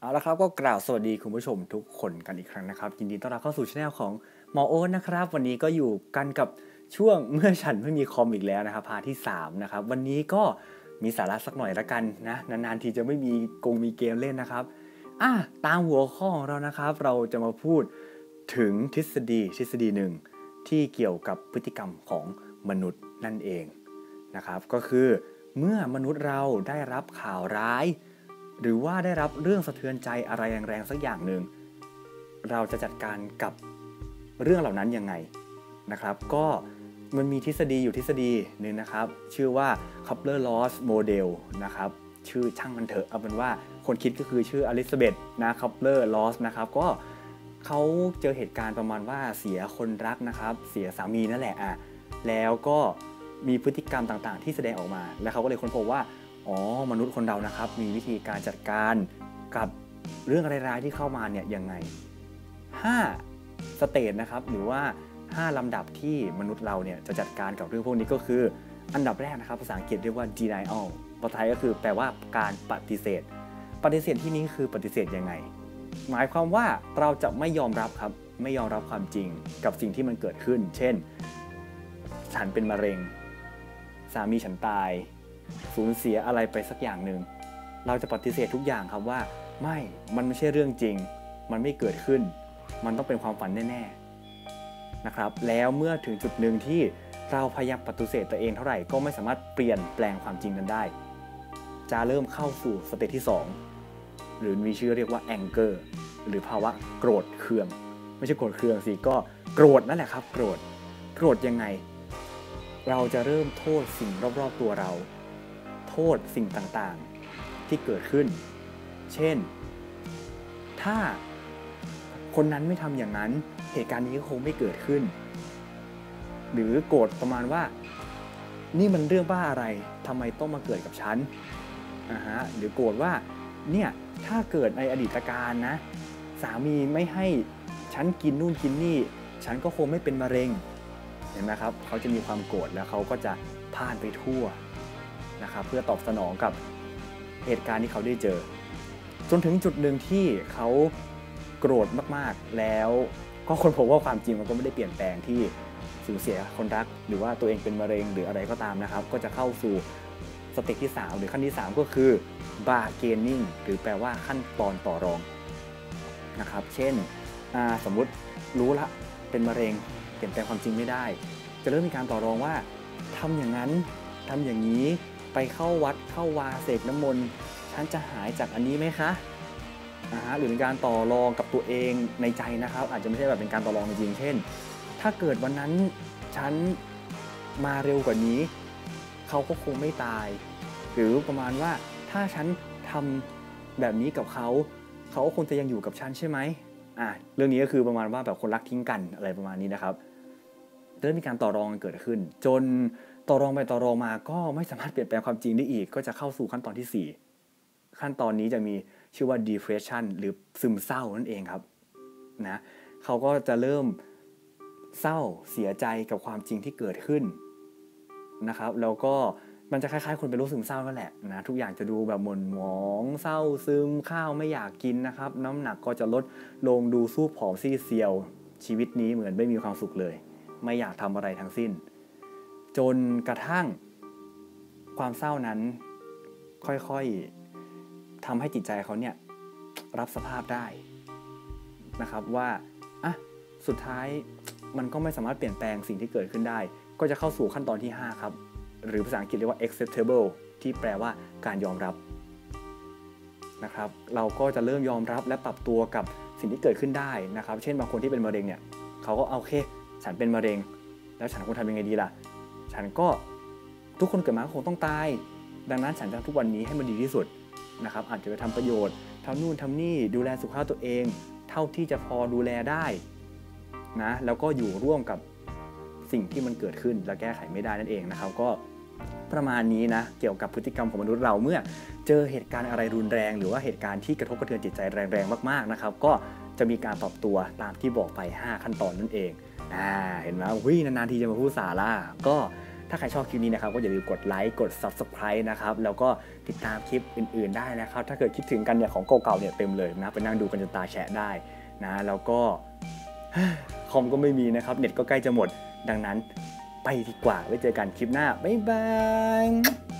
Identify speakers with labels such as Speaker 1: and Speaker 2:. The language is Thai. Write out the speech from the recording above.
Speaker 1: เอาละครับก็กล่าวสวัสดีคุณผู้ชมทุกคนกันอีกครั้งนะครับ ยินดีต้อนรับเข้าสู่ช anel ของหมอโอ๊ตนะครับ วันนี้ก็อยู่กันกับช่วงเมื่อฉันไม่มีคอมอีกแล้วนะครับพาร์ทที่3นะครับวันนี้ก็มีสาระสักหน่อยละกันนะนานๆทีจะไม่มีกงมีเกมเล่นนะครับอะตามหัวข้อของเรานะครับ เราจะมาพูดถึงทฤษฎีทฤษฎีหนึ่งที่เกี่ยวกับพฤติกรรมของมนุษย์นั่นเองนะครับ ก็คือเมื่อมนุษย์เราได้รับข่าวร้าย หรือว่าได้รับเรื่องสะเทือนใจอะไรแรงๆสักอย่างหนึ่งเราจะจัดการกับเรื่องเหล่านั้นยังไงนะครับ ก็มันมีทฤษฎีอยู่ทฤษฎีหนึ่งนะครับ ชื่อว่า Coupler Loss Model นะครับชื่อช่างมันเถอะเอาเป็นว่าคนคิดก็คือชื่ออลิซาเบธนะ Coupler Loss นะครับก็เขาเจอเหตุการณ์ประมาณว่าเสียคนรักนะครับ เสียสามีนั่นแหละอะแล้วก็มีพฤติกรรมต่างๆ ที่แสดงออกมา แล้วเขาก็เลยค้นพบว่า อ๋อมนุษย์คนเรานะครับ มีวิธีการจัดการกับเรื่องร้ายๆที่เข้ามาเนี่ยยังไง 5 สเตจนะครับหรือว่า 5 ลำดับที่มนุษย์เราเนี่ยจะจัดการกับเรื่องพวกนี้ก็คือ อันดับแรกนะครับภาษาอังกฤษเรียกว่า denial ภาษาไทยก็คือแปลว่าการปฏิเสธ ปฏิเสธที่นี้คือปฏิเสธยังไง หมายความว่าเราจะไม่ยอมรับครับไม่ยอมรับความจริงกับสิ่งที่มันเกิดขึ้น เช่น ฉันเป็นมะเร็ง สามีฉันตาย สูญเสียอะไรไปสักอย่างหนึ่ง เราจะปฏิเสธทุกอย่างครับว่า ไม่มันไม่ใช่เรื่องจริง มันไม่เกิดขึ้น มันต้องเป็นความฝันแน่ๆนะครับแล้วเมื่อถึงจุดหนึ่งที่เราพยายามปฏิเสธตัวเองเท่าไหร่ก็ไม่สามารถเปลี่ยนแปลงความจริงนั้นได้ จะเริ่มเข้าสู่สเตจที่ 2 หรือมีชื่อเรียกว่า anger หรือภาวะโกรธเคือง ไม่ใช่โกรธเคืองสิก็โกรธนั่นแหละครับ โกรธโกรธยังไง เราจะเริ่มโทษสิ่งรอบๆตัวเรา ทษสิ่งต่างๆที่เกิดขึ้น เช่น ถ้าคนนั้นไม่ทำอย่างนั้น เหตุการณ์นี้ก็คงไม่เกิดขึ้น หรือโกรธประมาณว่า นี่มันเรื่องบ้าอะไรทำไมต้องมาเกิดกับฉันอาฮะหรือโกรธว่าเนี่ยถ้าเกิดในอดีตการนะ สามีไม่ให้ฉันกินนู่นกินนี่ ฉันก็คงไม่เป็นมะเร็งเห็นไหมครับ เขาจะมีความโกรธแล้วเขาก็จะพ่านไปทั่ว นะครับเพื่อตอบสนองกับเหตุการณ์ที่เขาได้เจอ จนถึงจุดหนึ่งที่เขาโกรธมากๆ แล้วก็คนพบว่าความจริงมันก็ไม่ได้เปลี่ยนแปลงที่สูญเสียคนรัก หรือว่าตัวเองเป็นมะเร็งหรืออะไรก็ตามนะครับ ก็จะเข้าสู่สเต็ปที่ 3 หรือขั้นที่ 3 ก็คือ bargaining หรือแปลว่าขั้นตอนต่อรองนะครับ เช่นสมมุติรู้ละเป็นมะเร็งเปลี่ยนแปลงความจริงไม่ได้ จะเริ่มมีการต่อรองว่าทำอย่างนั้นทำอย่างนี้ ไปเข้าวัดเข้าวาเสกน้ำมนต์ฉันจะหายจากอันนี้ไหมคะอ่าหรือเป็นการต่อรองกับตัวเองในใจนะครับ อาจจะไม่ใช่แบบเป็นการต่อรองจริงๆเช่น ถ้าเกิดวันนั้นฉันมาเร็วกว่านี้ เขาก็คงไม่ตาย หรือประมาณว่าถ้าฉันทำแบบนี้กับเขา เขาก็คงจะยังอยู่กับฉันใช่ไหมอ่าเรื่องนี้ก็คือประมาณว่าแบบคนรักทิ้งกันอะไรประมาณนี้นะครับเริ่มมีการต่อรองเกิดขึ้น จน ต่อรองไปต่อรองมาก็ไม่สามารถเปลี่ยนแปลงความจริงได้อีก ก็จะเข้าสู่ขั้นตอนที่ 4 ขั้นตอนนี้จะมีชื่อว่า depression หรือซึมเศร้านั่นเองครับนะเขาก็จะเริ่มเศร้าเสียใจกับความจริงที่เกิดขึ้นนะครับ แล้วก็มันจะคล้ายๆ คนเป็นโรคซึมเศร้านั่นแหละนะทุกอย่างจะดูแบบหม่นหมองเศร้าซึมข้าวไม่อยากกินนะครับ น้ำหนักก็จะลดลงดูสู้ผอมซีเซียวชีวิตนี้เหมือนไม่มีความสุขเลย ไม่อยากทำอะไรทั้งสิ้น จนกระทั่งความเศร้านั้นค่อยๆทำให้จิตใจเขาเนี่ยรับสภาพได้นะครับว่าอะสุดท้ายมันก็ไม่สามารถเปลี่ยนแปลงสิ่งที่เกิดขึ้นได้ ก็จะเข้าสู่ขั้นตอนที่ 5 ครับ หรือภาษาอังกฤษเรียกว่า acceptable ที่แปลว่าการยอมรับนะครับ เราก็จะเริ่มยอมรับและปรับตัวกับสิ่งที่เกิดขึ้นได้นะครับ เช่นบางคนที่เป็นมะเร็งเนี่ยเขาก็โอเค ฉันเป็นมะเร็ง แล้วฉันควรทำยังไงดีล่ะ ฉันก็ทุกคนเกิดมาคงต้องตาย ดังนั้นฉันจะทุกวันนี้ให้มันดีที่สุดนะครับอาจจะไปทำประโยชน์ทำนู่นทำนี่ดูแลสุขภาพตัวเอง เท่าที่จะพอดูแลได้นะแล้วก็อยู่ร่วมกับสิ่งที่มันเกิดขึ้นและแก้ไขไม่ได้นั่นเองนะครับ ก็ประมาณนี้นะเกี่ยวกับพฤติกรรมของมนุษย์เราเมื่อเจอเหตุการณ์อะไรรุนแรง หรือว่าเหตุการณ์ที่กระทบกระเทือนจิตใจแรงๆมากๆนะครับ ก็จะมีการปรับตัวตามที่บอกไป 5 ขั้นตอนนั่นเองอ่าเห็นไหมวิ่นานๆทีจะมาพูดสาระก็ ถ้าใครชอบคลิปนี้นะครับก็อย่าลืมกดไลค์กด Subscribe นะครับแล้วก็ติดตามคลิปอื่น ๆได้นะครับ ถ้าเกิดคิดถึงกันเนี่ยของเก่าๆเนี่ยเต็มเลยนะไปนั่งดูกันจนตาแฉะได้นะแล้วก็คอมก็ไม่มีนะครับเน็ตก็ใกล้จะหมด ดังนั้นไปดีกว่าไว้เจอกันคลิปหน้าบ๊ายบาย